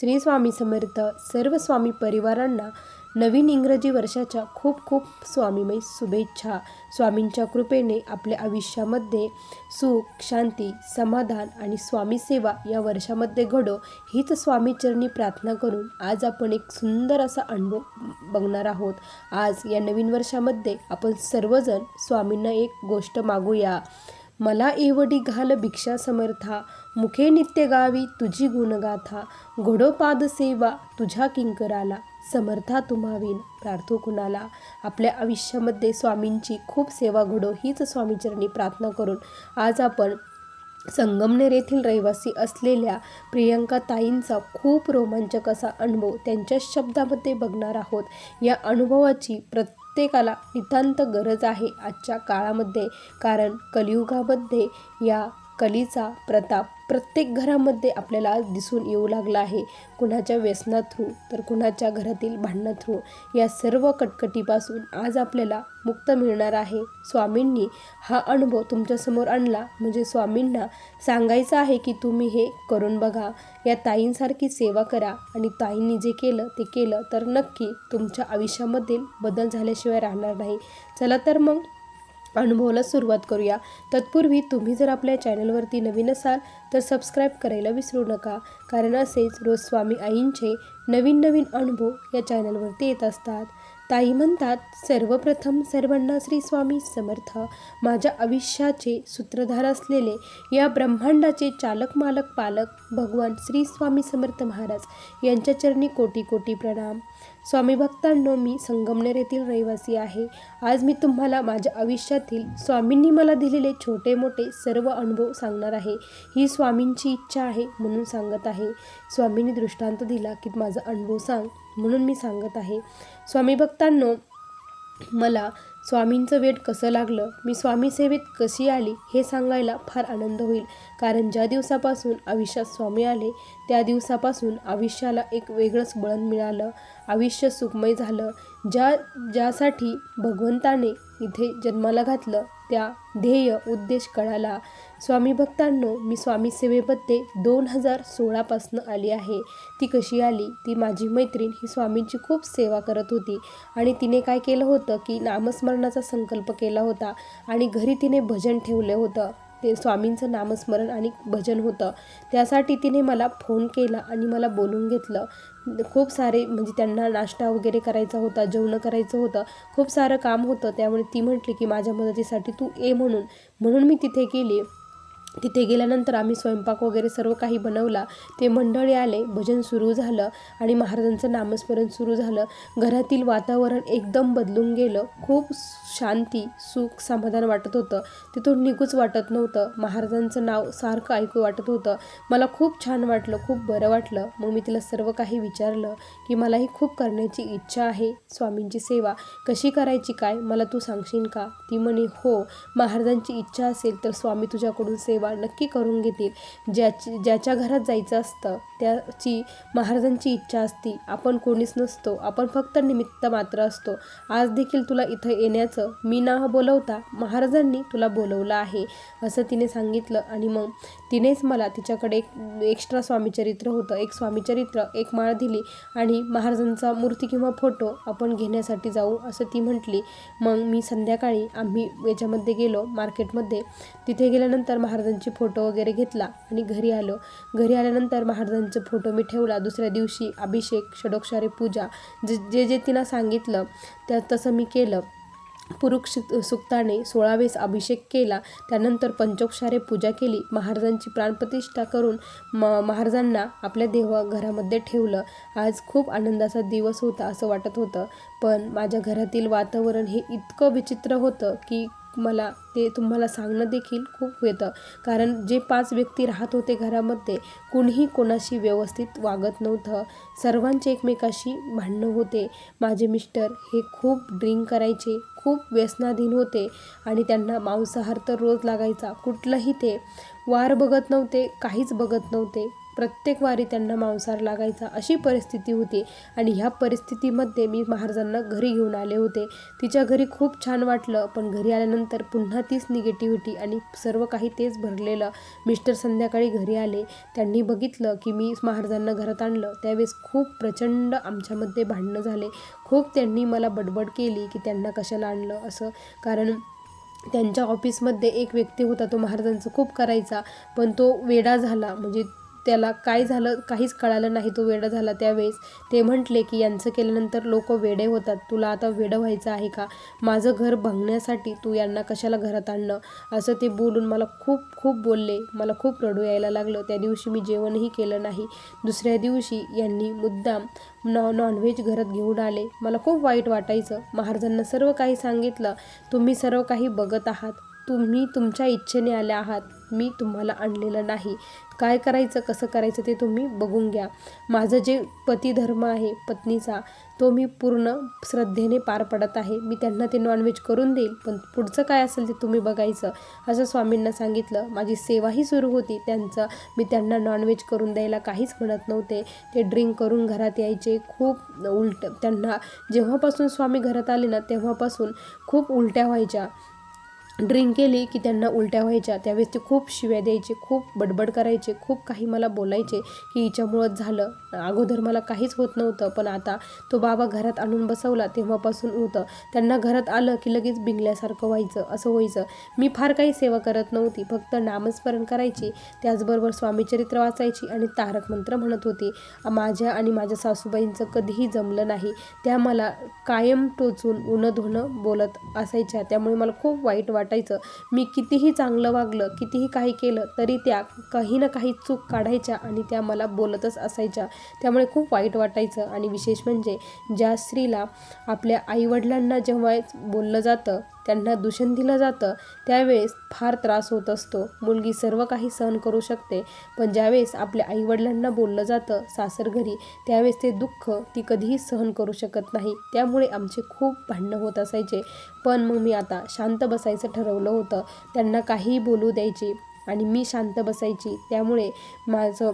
श्री स्वामी समर्थ सर्व स्वामी परिवारांना नवीन इंग्रजी वर्षाच्या खूप खूप स्वामीमय शुभेच्छा. स्वामींच्या कृपेने आपल्या आयुष्यामध्ये सुख शांती समाधान आणि स्वामी सेवा या वर्षामध्ये घडो हीच स्वामीचरणी प्रार्थना करून आज आपण एक सुंदर असा अनुभव बघणार आहोत. आज या नवीन वर्षामध्ये आपण सर्वजण स्वामींना एक गोष्ट मागूया. मला एवढी घाल भिक्षा समर्था मुखे नित्य गावी तुझी गुणगाथा घोडोपाद सेवा तुझ्या किंकराला समर्था तुम्हावीन प्रार्थो कुणाला. आपल्या आयुष्यामध्ये स्वामींची खूप सेवा घडो हीच स्वामीचरणी प्रार्थना करून आज आपण संगमनेर येथील रहिवासी असलेल्या प्रियंका ताईंचा खूप रोमांचक असा अनुभव त्यांच्या शब्दामध्ये बघणार आहोत. या अनुभवाची प्रत्येकाला नितांत गरज आहे आजच्या काळामध्ये. कारण कलियुगामध्ये या कलीचा प्रताप प्रत्येक घरामध्ये आपल्याला आज दिसून येऊ लागला आहे. कुणाच्या व्यसना थ्रू तर कुणाच्या घरातील भांडणं थ्रू या सर्व कटकटीपासून आज आपल्याला मुक्त मिळणार आहे. स्वामींनी हा अनुभव तुमच्यासमोर आणला. म्हणजे स्वामींना सांगायचं आहे की तुम्ही हे करून बघा. या ताईंसारखी सेवा करा. आणि ताईंनी जे केलं ते केलं तर नक्की तुमच्या आयुष्यामधील बदल झाल्याशिवाय राहणार नाही. चला तर मग अनुभवाला सुरुवात करूया. तत्पूर्वी तुम्ही जर आपल्या चॅनलवरती नवीन असाल तर सबस्क्राईब करायला विसरू नका. कारण असेच रोज स्वामी आईंचे नवीन नवीन अनुभव या चॅनलवरती येत असतात. ताई म्हणतात सर्वप्रथम सर्वांना श्री स्वामी समर्थ. माझ्या आयुष्याचे सूत्रधार असलेले या ब्रह्मांडाचे चालक मालक पालक भगवान श्री स्वामी समर्थ महाराज यांच्या चरणी कोटी कोटी प्रणाम. स्वामी भक्तांनो मी संगमनेर येथील रहिवासी आहे. आज मी तुम्हाला माझ्या आयुष्यातील स्वामींनी मला दिलेले छोटे मोठे सर्व अनुभव सांगणार आहे. ही स्वामींची इच्छा आहे म्हणून सांगत आहे. स्वामींनी दृष्टांत दिला की माझा अनुभव सांग म्हणून मी सांगत आहे. स्वामी भक्तांनो मला स्वामींचं वेट कसं लागलं मी स्वामी सेवेत कशी आली हे सांगायला फार आनंद होईल. कारण ज्या दिवसापासून आयुष्यात स्वामी आले त्या दिवसापासून आयुष्याला एक वेगळंच बळण मिळालं. आयुष्य सुखमय झालं. ज्या ज्यासाठी भगवंताने इथे जन्माला घातलं त्या ध्येय उद्देश कळाला. स्वामी भक्तांनो मी स्वामी सेवेमध्ये दोन हजार सोळापासनं आली आहे. ती कशी आली? ती माझी मैत्रीण ही स्वामींची खूप सेवा करत होती. आणि तिने काय केलं होतं की नामस्मरणाचा संकल्प केला होता आणि घरी तिने भजन ठेवलं होतं. ते स्वामींचं नामस्मरण आणि भजन होतं. त्यासाठी तिने मला फोन केला आणि मला बोलून घेतलं. खूप सारे म्हणजे त्यांना नाश्ता वगैरे करायचा होता जेवणं करायचं होतं. खूप सारं काम होतं. त्यामुळे ती म्हटली की माझ्या मदतीसाठी तू ये म्हणून. म्हणून मी तिथे गेली. तिथे गेल्यानंतर आम्ही स्वयंपाक वगैरे सर्व काही बनवला. ते मंडळी आले भजन सुरू झालं आणि महाराजांचं नामस्मरण सुरू झालं. घरातील वातावरण एकदम बदलून गेलं. खूप शांती सुख समाधान वाटत होतं. तिथून निघूच वाटत नव्हतं. महाराजांचं नाव सारखं ऐकू वाटत होतं. मला खूप छान वाटलं खूप बरं वाटलं. मग मी तिला सर्व काही विचारलं की मलाही खूप करण्याची इच्छा आहे स्वामींची सेवा. कशी करायची काय? मला तू सांगशील का? ती म्हणे हो. महाराजांची इच्छा असेल तर स्वामी तुझ्याकडून सेवा नक्की करून घेतील. ज्याची ज्याच्या घरात जायचं असतं त्याची महाराजांची इच्छा असती. आपण कोणीच नसतो. आपण फक्त निमित्त मात्र असतो. आज देखील तुला इथं येण्याचं मी ना बोलवता महाराजांनी तुला बोलवलं आहे असं तिने सांगितलं. आणि मग तिनेच मला तिच्याकडे एक एक्स्ट्रा स्वामीचरित्र होतं. एक स्वामीचरित्र एक माळ दिली आणि महाराजांचा मूर्ती किंवा फोटो आपण घेण्यासाठी जाऊ असं ती म्हटली. मग मी संध्याकाळी आम्ही याच्यामध्ये गेलो मार्केटमध्ये. तिथे गेल्यानंतर महाराजांची फोटो वगैरे घेतला आणि घरी आलो. घरी आल्यानंतर महाराजांचा फोटो मी ठेवला. दुसऱ्या दिवशी अभिषेक षडोक्षारे पूजा जे जे जे तिनं सांगितलं त्या तसं मी केलं. पुरुष सुक्ताने सोळावेस अभिषेक केला. त्यानंतर पंचोक्षारे पूजा केली. महाराजांची प्राणप्रतिष्ठा करून म महाराजांना आपल्या देवा घरामध्ये ठेवलं. आज खूप आनंदाचा दिवस होता असं वाटत होतं. पण माझ्या घरातील वातावरण हे इतकं विचित्र होतं की मला ते तुम्हाला सांगणं देखील खूप येतं कारण जे पाच व्यक्ती राहत होते घरामध्ये कुणीही कोणाशी व्यवस्थित वागत नव्हतं. सर्वांचे एकमेकाशी भांडणं होते. माझे मिस्टर हे खूप ड्रिंक करायचे खूप व्यसनाधीन होते. आणि त्यांना मांसाहार तर रोज लागायचा कुठलंही ते. वार बघत नव्हते काहीच बघत नव्हते. प्रत्येक वारी त्यांना मांसाहार लागायचा अशी परिस्थिती होती. आणि ह्या परिस्थितीमध्ये मी महाराजांना घरी घेऊन आले होते. तिच्या घरी खूप छान वाटलं पण घरी आल्यानंतर पुन्हा तीच निगेटिव्हिटी आणि सर्व काही तेच भरलेलं. मिस्टर संध्याकाळी घरी आले. त्यांनी बघितलं की मी महाराजांना घरात आणलं. त्यावेळेस खूप प्रचंड आमच्यामध्ये भांडणं झाले. खूप त्यांनी मला बडबड केली की त्यांना कशाला आणलं असं. कारण त्यांच्या ऑफिसमध्ये एक व्यक्ती होता तो महाराजांचं खूप करायचा. पण तो वेडा झाला. म्हणजे त्याला काय झालं काहीच कळालं नाही तो वेडा झाला त्यावेळेस. ते म्हटले की यांचं केल्यानंतर लोक वेडे होतात. तुला आता वेडं व्हायचं आहे का? माझं घर भंगण्यासाठी तू यांना कशाला घरात आणलं? असं ते बोलून मला खूप खूप बोलले. मला खूप रडू यायला लागलं. त्या दिवशी मी जेवणही केलं नाही. दुसऱ्या दिवशी यांनी मुद्दाम नॉ नॉनव्हेज घरात घेऊन आले. मला खूप वाईट वाटायचं. महाराजांना सर्व काही सांगितलं. तुम्ही सर्व काही बघत आहात. तुम्ही तुमच्या इच्छेने आल्या आहात. मी तुम्हाला आणलेलं नाही. काय करायचं कसं करायचं ते तुम्ही बघून घ्या. माझं जे पतिधर्म आहे पत्नीचा तो मी पूर्ण श्रद्धेने पार पडत आहे. मी त्यांना ते नॉनव्हेज करून देईल पण पुढचं काय असेल ते तुम्ही बघायचं. असं स्वामींना सांगितलं. माझी सेवाही सुरू होती. त्यांचं मी त्यांना नॉनव्हेज करून द्यायला काहीच म्हणत नव्हते. ते ड्रिंक करून घरात यायचे. खूप उलट त्यांना जेव्हापासून स्वामी घरात आले ना तेव्हापासून खूप उलट्या व्हायच्या. ड्रिंक केली की त्यांना उलट्या व्हायच्या. त्यावेळेस ते खूप शिव्या द्यायचे खूप बडबड करायचे खूप काही मला बोलायचे की हिच्यामुळंच झालं. अगोदर मला काहीच होत नव्हतं पण आता तो बाबा घरात आणून बसवला तेव्हापासून होतं. त्यांना घरात आलं की लगेच बिंगल्यासारखं व्हायचं असं व्हायचं. मी फार काही सेवा करत नव्हती फक्त नामस्मरण करायची. त्याचबरोबर स्वामीचरित्र वाचायची आणि तारक मंत्र म्हणत होती. माझ्या आणि माझ्या सासूबाईंचं कधीही जमलं नाही. त्या मला कायम टोचून उनं धुणं बोलत असायच्या. त्यामुळे मला खूप वाईट वाट वाटायचं. मी कितीही चांगलं वागलं कितीही काही केलं तरी त्या काही ना काही चूक काढायच्या आणि त्या मला बोलतच असायच्या. त्यामुळे खूप वाईट वाटायचं आणि विशेष म्हणजे ज्या स्त्रीला आपल्या आईवडिलांना जेव्हा बोललं जातं त्यांना दूषण दिलं जातं त्यावेळेस फार त्रास होत असतो. मुलगी सर्व काही सहन करू शकते पण ज्यावेळेस आपल्या आईवडिलांना बोललं जातं सासरघरी त्यावेळेस ते दुःख ती कधीही सहन करू शकत नाही. त्यामुळे आमचे खूप भांडणं होत असायचे. पण मग मी आता शांत बसायचं ठरवलं होतं. त्यांना काहीही बोलू द्यायची आणि मी शांत बसायची. त्यामुळे माझं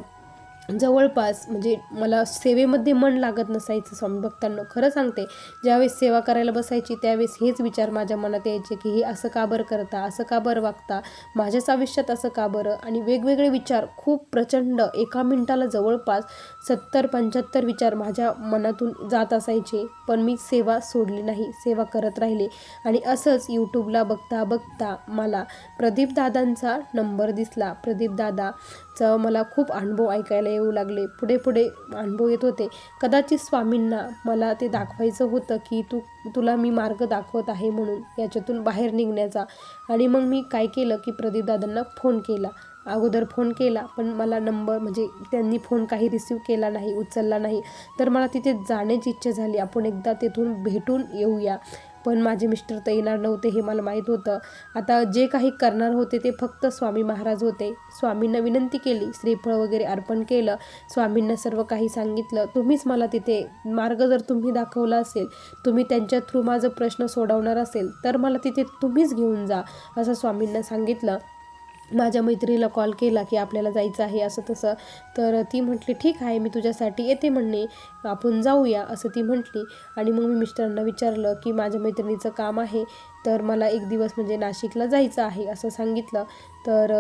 जवळपास म्हणजे मला सेवेमध्ये मन लागत नसायचं स्वामी भक्तांना. खरं सांगते ज्यावेळेस सेवा करायला बसायची त्यावेळेस हेच विचार माझ्या मनात यायचे की हे असं का बरं करता? असं का बरं वागता? माझ्याच आयुष्यात असं का बरं? आणि वेगवेगळे विचार खूप प्रचंड एका मिनटाला जवळपास सत्तर पंच्याहत्तर विचार माझ्या मनातून जात असायचे. पण मी सेवा सोडली नाही सेवा करत राहिले. आणि असंच यूट्यूबला बघता बघता मला प्रदीपदादांचा नंबर दिसला. प्रदीपदादाचं मला खूप अनुभव ऐकायला येऊ लागले. पुढे पुढे अनुभव येत होते. कदाचित स्वामींना मला ते दाखवायचं होतं की तू तुला मी मार्ग दाखवत आहे म्हणून याच्यातून बाहेर निघण्याचा. आणि मग मी काय केलं की प्रदीपदादांना फोन केला. अगोदर फोन केला पण मला नंबर म्हणजे त्यांनी फोन काही रिसीव केला नाही उचलला नाही. तर मला तिथे जाण्याची इच्छा झाली. आपण एकदा तिथून भेटून येऊया. पण माझे मिस्टर तर येणार नव्हते हे मला माहीत होतं. आता जे काही करणार होते ते फक्त स्वामी महाराज होते. स्वामींना विनंती केली श्रीफळ वगैरे अर्पण केलं स्वामींना सर्व काही सांगितलं. तुम्हीच मला तिथे मार्ग जर तुम्ही दाखवला असेल तुम्ही त्यांच्या थ्रू माझं प्रश्न सोडवणार असेल तर मला तिथे तुम्हीच घेऊन जा असं स्वामींना सांगितलं. माझ्या मैत्रिणीला कॉल केला की आपल्याला जायचं आहे असं तसं. तर ती म्हटली ठीक आहे मी तुझ्यासाठी येते म्हणणे आपण जाऊया असं ती म्हटली. आणि मग मी मिस्टरांना विचारलं की माझ्या मैत्रिणीचं काम आहे. तर मला एक दिवस म्हणजे नाशिकला जायचं आहे असं सांगितलं. तर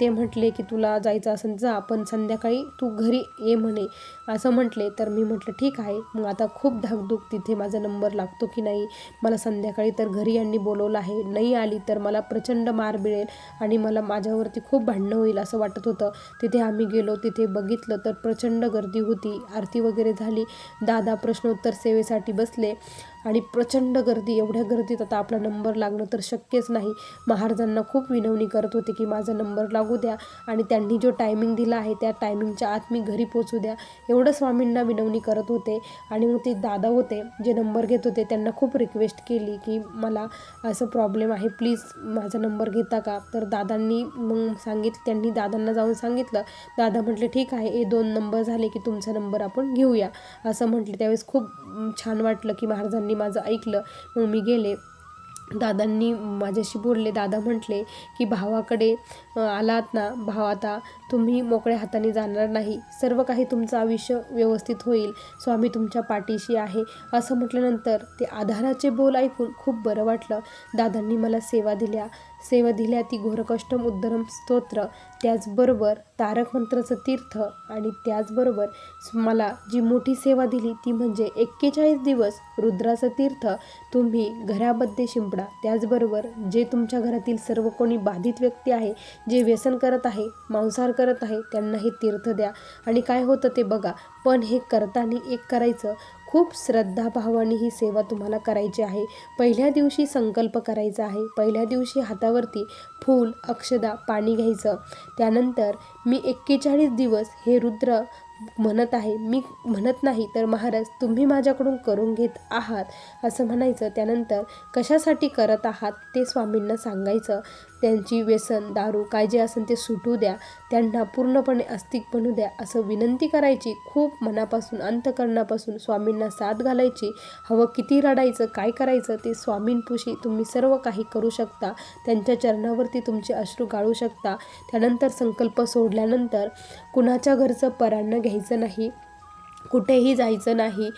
ते म्हटले की तुला जायचं असेल जा पण संध्याकाळी तू घरी ये म्हणे असं म्हटले. तर मी म्हटलं ठीक आहे. मग आता खूप धाकधूक तिथे माझा नंबर लागतो की नाही? मला संध्याकाळी तर घरी यांनी बोलवलं आहे. नाही आली तर मला प्रचंड मार मिळेल आणि मला माझ्यावरती खूप भांडणं होईल असं वाटत होतं. तिथे आम्ही गेलो तिथे बघितलं तर प्रचंड गर्दी होती. आरती वगैरे झाली. दादा प्रश्नोत्तर सेवेसाठी बसले. आणि प्रचंड गर्दी एवढ्या गर्दीत आता आपला नंबर लागणं तर शक्यच नाही. महाराजांना खूप विनवणी करत होते की माझा नंबर लागू द्या आणि त्यांनी जो टायमिंग दिला आहे त्या टायमिंगच्या आत मी घरी पोचू द्या. एवढं स्वामींना विनवणी करत होते आणि मग ते दादा होते जे नंबर घेत होते त्यांना खूप रिक्वेस्ट केली की मला असं प्रॉब्लेम आहे प्लीज माझा नंबर घेता का? तर दादांनी मग सांगितलं त्यांनी दादांना जाऊन सांगितलं. दादा म्हटले ठीक आहे हे दोन नंबर झाले की तुमचा नंबर आपण घेऊया. असं म्हटले. त्यावेळेस खूप छान वाटलं की महाराजांनी माझं ऐकलं. मग मी गेले. दादांनी माझ्याशी बोलले. दादा म्हटले की भावाकडे आलात ना? भाव आता तुम्ही मोकळ्या हाताने जाणार नाही. सर्व काही तुमचं आयुष्य व्यवस्थित होईल. स्वामी तुमच्या पाठीशी आहे. असं म्हटल्यानंतर ते आधाराचे बोल ऐकून खूप बरं वाटलं. दादांनी मला सेवा दिल्या. सेवा दिल्या ती घोरकष्टम उद्धरम स्तोत्र. त्याचबरोबर तारकमंत्राचं तीर्थ आणि त्याचबरोबर मला जी मोठी सेवा दिली ती म्हणजे एक्केचाळीस दिवस रुद्राचं तीर्थ. तुम्ही घरामध्ये शिंपडा. त्याचबरोबर जे तुमच्या घरातील सर्व कोणी बाधित व्यक्ती आहे जे व्यसन करत आहे मांसाहार करत आहे त्यांना हे तीर्थ द्या. आणि काय होतं ते बघा. पण हे करताना एक करायचं. खूप श्रद्धाभावाने ही सेवा तुम्हाला करायची आहे. पहिल्या दिवशी संकल्प करायचा आहे. पहिल्या दिवशी हातावरती फूल अक्षदा पाणी घ्यायचं. त्यानंतर मी एक्केचाळीस दिवस हे रुद्र म्हणत आहे मी म्हणत नाही तर महाराज तुम्ही माझ्याकडून करून घेत आहात असं म्हणायचं. त्यानंतर कशासाठी करत आहात ते स्वामींना सांगायचं. त्यांची व्यसन दारू काय जे असेल ते सुटू द्या. त्यांना पूर्णपणे अस्तिक बनू द्या असं विनंती करायची. खूप मनापासून अंतकरणापासून स्वामींना साथ घालायची. हवं किती रडायचं काय करायचं ते स्वामींपुशी तुम्ही सर्व काही करू शकता. त्यांच्या चरणावरती तुमचे अश्रू गाळू शकता. त्यानंतर संकल्प सोडल्यानंतर कुणाच्या घरचं परान्न घ्यायचं नाही. कुठेही जायचं नाही.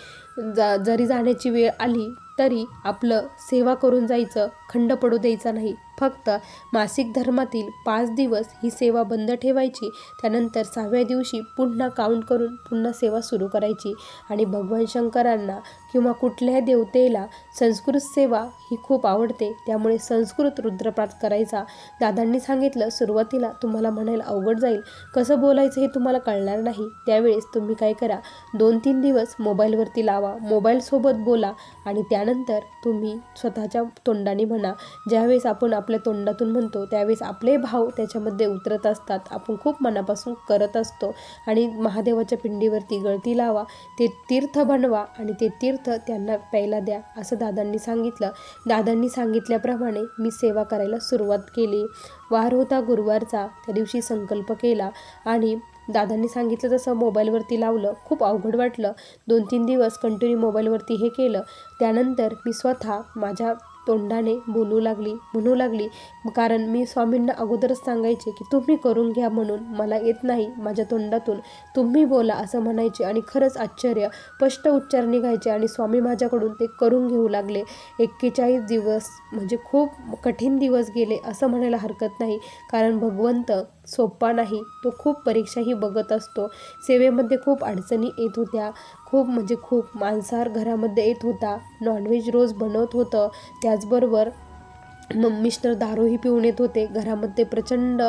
जा जरी जाण्याची वेळ आली तरी आपलं सेवा करून जायचं खंड पडू द्यायचा नाही. फक्त मासिक धर्मातील पाच दिवस ही सेवा बंद ठेवायची त्यानंतर सहाव्या दिवशी पुन्हा काउंट करून पुन्हा सेवा सुरू करायची. आणि भगवान शंकरांना किंवा कुठल्याही देवतेला संस्कृत सेवा ही खूप आवडते त्यामुळे संस्कृत रुद्रपाठ करायचा. दादांनी सांगितलं सुरुवातीला तुम्हाला म्हणायला अवघड जाईल. कसं बोलायचं हे तुम्हाला कळणार नाही. त्यावेळेस तुम्ही काय करा दोन तीन दिवस मोबाईलवरती लावा मोबाईलसोबत बोला आणि त्या त्यानंतर तुम्ही स्वतःच्या तोंडाने म्हणा ज्यावेळेस आपण आपल्या तोंडातून म्हणतो त्यावेळेस आपले भाव त्याच्यामध्ये उतरत असतात. आपण खूप मनापासून करत असतो. आणि महादेवाच्या पिंडीवरती गळती लावा ते तीर्थ बनवा आणि ते तीर्थ त्यांना प्यायला द्या असं दादांनी सांगितलं. दादांनी सांगितल्याप्रमाणे मी सेवा करायला सुरुवात केली. वार होता गुरुवारचा त्या दिवशी संकल्प केला आणि दादांनी सांगितलं तसं मोबाईलवरती लावलं खूप अवघड वाटलं. दोन तीन दिवस कंटिन्यू मोबाईलवरती हे केलं. त्यानंतर मी स्वतः माझ्या तोंडाने बोलू लागली म्हणू लागली. कारण मी स्वामींना अगोदरच सांगायचे की तुम्ही करून घ्या म्हणून. मला येत नाही माझ्या तोंडातून. तुम्ही बोला असं म्हणायचे आणि खरंच आश्चर्य. स्पष्ट उच्चार निघायचे आणि स्वामी माझ्याकडून ते करून घेऊ लागले. एक्केचाळीस दिवस म्हणजे खूप कठीण दिवस गेले असं म्हणायला हरकत नाही. कारण भगवंत सोपा नाही. तो खूप परीक्षाही बघत असतो. सेवेमध्ये खूप अडचणी येत होत्या. खूप म्हणजे खूप मांसाहार घरामध्ये येत होता. नॉनव्हेज रोज बनवत होतं. त्याचबरोबर मग मिस्टर दारूही पिऊन येत होते. घरामध्ये प्रचंड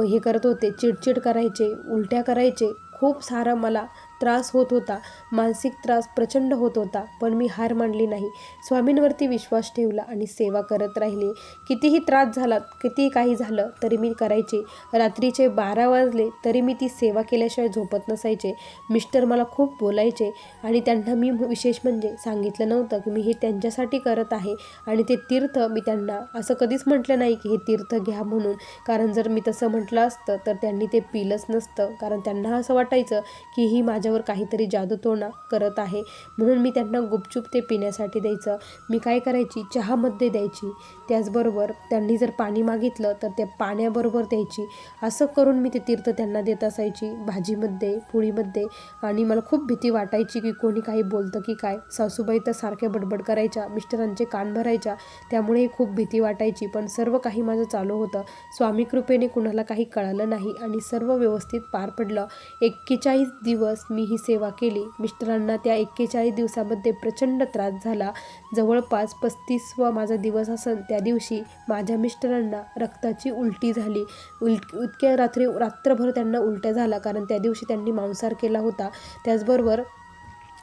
हे करत होते. चिडचिड करायचे उलट्या करायचे. खूप सारा मला त्रास होत होता. मानसिक त्रास प्रचंड होत होता पण मी हार मानली नाही. स्वामींवरती विश्वास ठेवला आणि सेवा करत राहिले. कितीही त्रास झाला कितीही काही झालं तरी मी करायचे. रात्रीचे बारा वाजले तरी मी ती सेवा केल्याशिवाय झोपत नसायचे. मिस्टर मला खूप बोलायचे आणि त्यांना मी विशेष म्हणजे सांगितलं नव्हतं की मी हे त्यांच्यासाठी करत आहे आणि ते तीर्थ मी त्यांना असं कधीच म्हटलं नाही की हे तीर्थ घ्या म्हणून. कारण जर मी तसं म्हटलं असतं तर त्यांनी ते पिलंच नसतं. कारण त्यांना असं वाटायचं की ही माझ्या माझ्यावर काहीतरी जादूटोणा करत आहे. म्हणून मी त्यांना गुपचूप ते पिण्यासाठी द्यायचं. मी काय करायची? चहामध्ये द्यायची. त्याचबरोबर त्यांनी जर पाणी मागितलं तर त्या पाण्याबरोबर द्यायची. असं करून मी ते तीर्थ त्यांना देत असायची. भाजीमध्ये पोळीमध्ये. आणि मला खूप भीती वाटायची की कोणी काही बोलतं की काय? सासूबाई तर सारख्या बडबड करायच्या. मिस्टरांचे कान भरायच्या. त्यामुळे खूप भीती वाटायची. पण सर्व काही माझं चालू होतं. स्वामी कृपेने कुणाला काही कळालं नाही आणि सर्व व्यवस्थित पार पडलं. एक्केचाळीस दिवस मी ही सेवा केली. मिस्टरांना त्या एक्केचाळीस दिवसामध्ये प्रचंड त्रास झाला. जवळपास पस्तीसवा माझा दिवस असन त्या दिवशी माझ्या मिस्टरांना रक्ताची उलटी झाली. उल इतक्या रात्री रात्रभर त्यांना उलट्या झाला कारण त्या दिवशी त्यांनी मांसाहार केला होता. त्याचबरोबर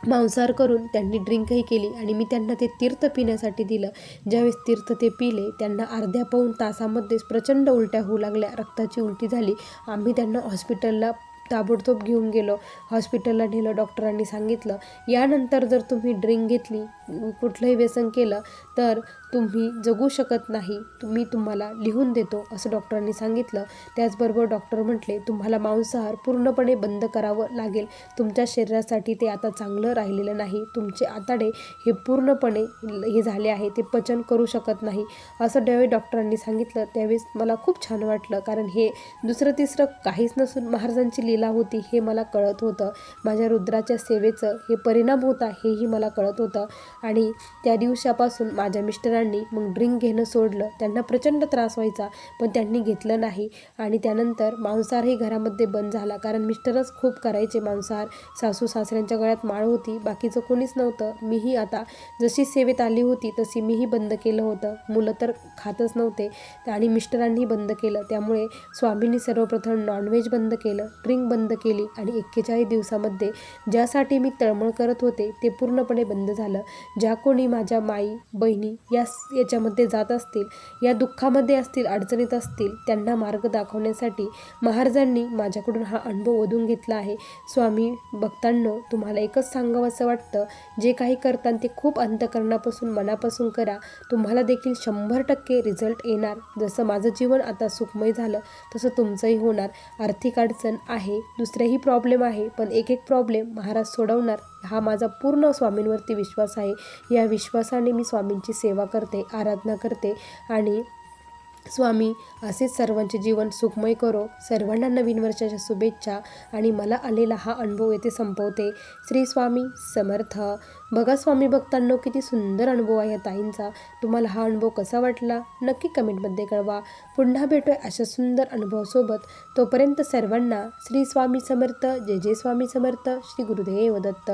मांसाहार करून त्यांनी ड्रिंकही केली आणि मी त्यांना ते तीर्थ पिण्यासाठी दिलं. ज्यावेळेस तीर्थ ते पिले त्यांना अर्ध्या पाऊन तासामध्येच प्रचंड उलट्या होऊ लागल्या. रक्ताची उलटी झाली. आम्ही त्यांना हॉस्पिटलला ताबडतोब घेऊन गेलो. हॉस्पिटलला नेलं डॉक्टरांनी सांगितलं. यानंतर जर तुम्ही ड्रिंक घेतली कुठलंही व्यसन केलं तर तुम्ही जगू शकत नाही तुम्ही तुम्हाला लिहून देतो असं डॉक्टरांनी सांगितलं. त्याचबरोबर डॉक्टर म्हटले तुम्हाला मांसाहार पूर्णपणे बंद करावं लागेल. तुमच्या शरीरासाठी ते आता चांगलं राहिलेलं नाही. तुमचे आताडे हे पूर्णपणे हे झाले आहे ते पचन करू शकत नाही असं ज्यावेळी डॉक्टरांनी सांगितलं. त्यावेळेस मला खूप छान वाटलं कारण हे दुसरं तिसरं काहीच नसून महाराजांची लीला होती हे मला कळत होतं. माझ्या रुद्राच्या सेवेचं हे परिणाम होता हेही मला कळत होतं. आणि त्या दिवसापासून माझ्या मिस्टरांनी मग ड्रिंक घेणं सोडलं त्यांना प्रचंड त्रास व्हायचा पण त्यांनी घेतलं नाही. आणि त्यानंतर मांसाहारही घरामध्ये बंद झाला कारण मिस्टरच खूप करायचे मांसाहार. सासू सासऱ्यांच्या गळ्यात माळ होती बाकीचं कोणीच नव्हतं. मीही आता जशी सेवेत आली होती तशी मीही बंद केलं होतं. मुलं तर खातच नव्हते आणि मिस्टरांनी बंद केलं. त्यामुळे स्वामींनी सर्वप्रथम नॉनव्हेज बंद केलं ड्रिंक बंद केली आणि एक्केचाळीस दिवसामध्ये ज्यासाठी मी तळमळ करत होते ते पूर्णपणे बंद झालं. ज्या कोणी माझ्या माई बहिणी या याच्यामध्ये जात असतील या दुःखामध्ये असतील अडचणीत असतील त्यांना मार्ग दाखवण्यासाठी महाराजांनी माझ्याकडून हा अनुभव ओढून घेतला आहे. स्वामी भक्तांनो तुम्हाला एकच सांगावं असं वाटतं जे काही करताना ते खूप अंतकरणापासून मनापासून करा. तुम्हाला देखील शंभर टक्के रिझल्ट येणार. जसं माझं जीवन आता सुखमय झालं तसं तुमचंही होणार. आर्थिक अडचण आहे दुसरेही प्रॉब्लेम आहे पण एक एक प्रॉब्लेम महाराज सोडवणार. हा माझा पूर्ण स्वामींवरती विश्वास आहे. या विश्वासाने मी स्वामींची सेवा करते आराधना करते आणि स्वामी असेच सर्वांचे जीवन सुखमय करो. सर्वांना नवीन वर्षाच्या शुभेच्छा आणि मला आलेला हा अनुभव येथे संपवते. श्री स्वामी समर्थ. बघा स्वामी भक्तांनो किती सुंदर अनुभव आहे या ताईंचा. तुम्हाला हा अनुभव कसा वाटला? नक्की कमेंटमध्ये कळवा. पुन्हा भेटूया अशा सुंदर अनुभवासोबत. तोपर्यंत सर्वांना श्री स्वामी समर्थ जय जय स्वामी समर्थ श्री गुरुदेव दत्त.